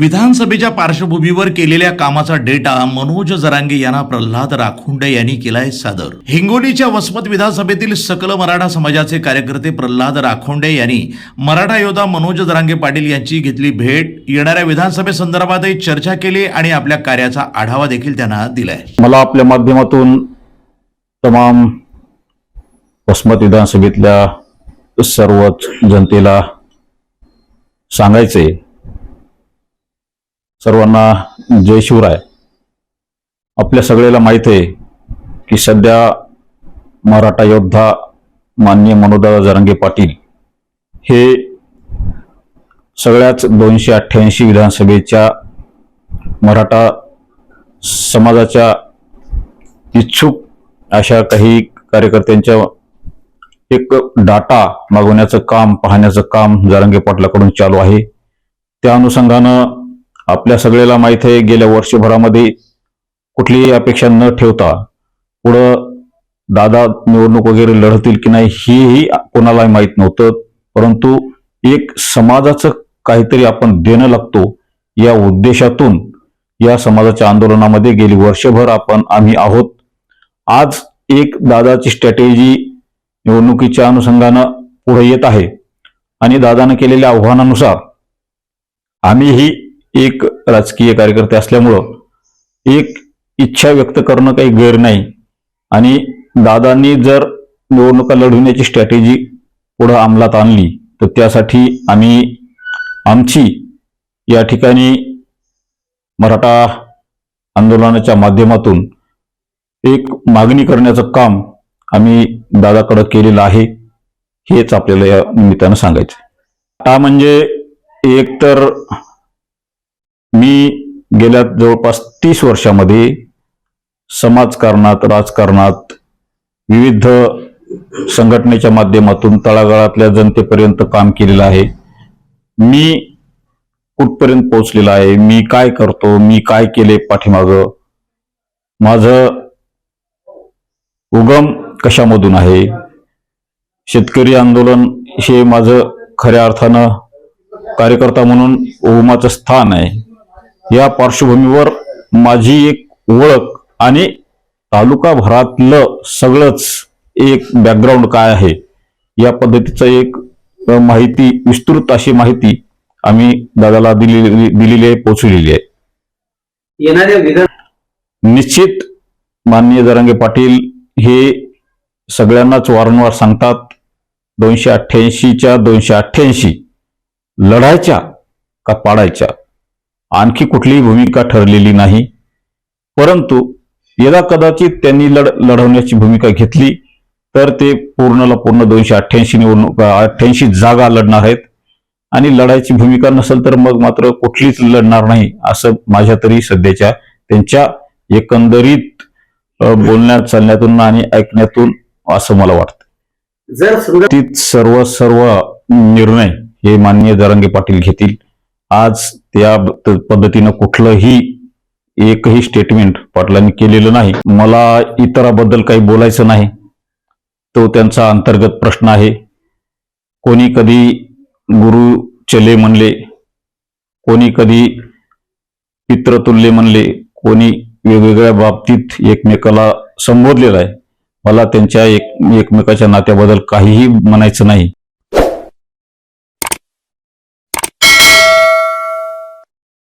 विधानसभेच्या पार्श्वभूमीवर केलेल्या कामाचा डेटा मनोज जरांगे यांना प्रल्हाद राखुंडे यांनी केलाय सादर. हिंगोलीच्या वसमत विधानसभेतील सकल मराठा समाजाचे कार्यकर्ते प्रल्हाद राखोंडे यांनी मराठा योद्धा मनोज जरांगे पाटील यांची घेतली भेट. येणाऱ्या विधानसभेसंदर्भातही चर्चा केली आणि आपल्या कार्याचा आढावा देखील त्यांना दिलाय. मला आपल्या माध्यमातून तमाम वसमत विधानसभेतल्या सर्वच जनतेला सांगायचे सर्वांना जय शिवराय. आपल्या सगळ्याला माहीत आहे की सध्या मराठा योद्धा मान्य मनोदादा जरांगे पाटील हे सगळ्याच दोनशे अठ्ठ्याऐंशी विधानसभेच्या मराठा समाजाच्या इच्छुक अशा काही कार्यकर्त्यांच्या एक डाटा मागवण्याचं काम पाहण्याचं काम जारंगे पाटलाकडून चालू आहे. त्या अनुषंगानं आपल्या सगळ्याला माहीत आहे गेल्या वर्षभरामध्ये कुठलीही अपेक्षा न ठेवता पुढं दादा निवडणूक वगैरे लढतील की नाही हेही कोणाला माहीत नव्हतं. परंतु एक समाजाचं काहीतरी आपण देणं लागतो. या उद्देशातून या समाजाच्या आंदोलनामध्ये गेली वर्षभर आपण आम्ही आहोत. आज एक दादाची स्ट्रॅटेजी निवडणुकीच्या अनुषंगानं पुढे येत आहे. आणि दादानं केलेल्या आव्हानानुसार आम्हीही एक राजकीय कार्यकर्ते असल्यामुळं एक इच्छा व्यक्त करणं काही गैर नाही. आणि दादांनी जर निवडणुका लढविण्याची स्ट्रॅटेजी पुढं अंमलात आणली तर त्यासाठी आम्ही आमची या ठिकाणी मराठा आंदोलनाच्या माध्यमातून एक मागणी करण्याचं काम आम्ही दादाकडं केलेलं आहे हेच आपल्याला या निमित्तानं सांगायचं आता म्हणजे एक तर मी गेल्या जवळपास तीस वर्षामध्ये समाजकारणात राजकारणात विविध संघटनेच्या माध्यमातून तळागाळातल्या जनतेपर्यंत काम केलेलं आहे. मी कुठपर्यंत पोहोचलेला आहे? मी काय करतो? मी काय केले पाठीमागं? माझं उगम कशामधून आहे? शेतकरी आंदोलन हे माझं खऱ्या अर्थानं कार्यकर्ता म्हणून उगमाचं स्थान आहे. या पार्श्वभूमीवर माझी एक ओळख आणि तालुका भरातलं सगळंच एक बॅकग्राऊंड काय आहे या पद्धतीचं एक माहिती विस्तृत अशी माहिती आम्ही दादाला दिलेली दिलेली आहे पोचवलेली आहे. येणाऱ्या निश्चित माननीय जरांगे पाटील हे सगळ्यांनाच वारंवार सांगतात दोनशे अठ्ठ्याऐंशीच्या दोनशे अठ्ठ्याऐंशी लढायच्या का पाडायच्या? आणखी कुठलीही भूमिका ठरलेली नाही. परंतु यदा कदाचित त्यांनी लढ लढवण्याची भूमिका घेतली तर ते पूर्णला पूर्ण दोनशे अठ्ठ्याऐंशी निवडणूक अठ्ठ्याऐंशी जागा लढणार आहेत. आणि लढायची भूमिका नसेल तर मग मात्र कुठलीच लढणार नाही असं माझ्या तरी सध्याच्या त्यांच्या एकंदरीत बोलण्यात चालण्यातून आणि ऐकण्यातून असं मला वाटतं. जर तीच सर्व सर्व निर्णय हे माननीय जरांगे पाटील घेतील. आज त्या पद्धतीनं कुठलंही एकही स्टेटमेंट पाटलांनी केलेलं नाही. मला इतराबद्दल काही बोलायचं नाही. तो त्यांचा अंतर्गत प्रश्न आहे. कोणी कधी गुरु चले म्हणले कोणी कधी पित्रतुल्य म्हणले कोणी वेगवेगळ्या बाबतीत एकमेकाला संबोधलेलं आहे. मला त्यांच्या एक एकमेकाच्या नात्याबद्दल काहीही म्हणायचं नाही.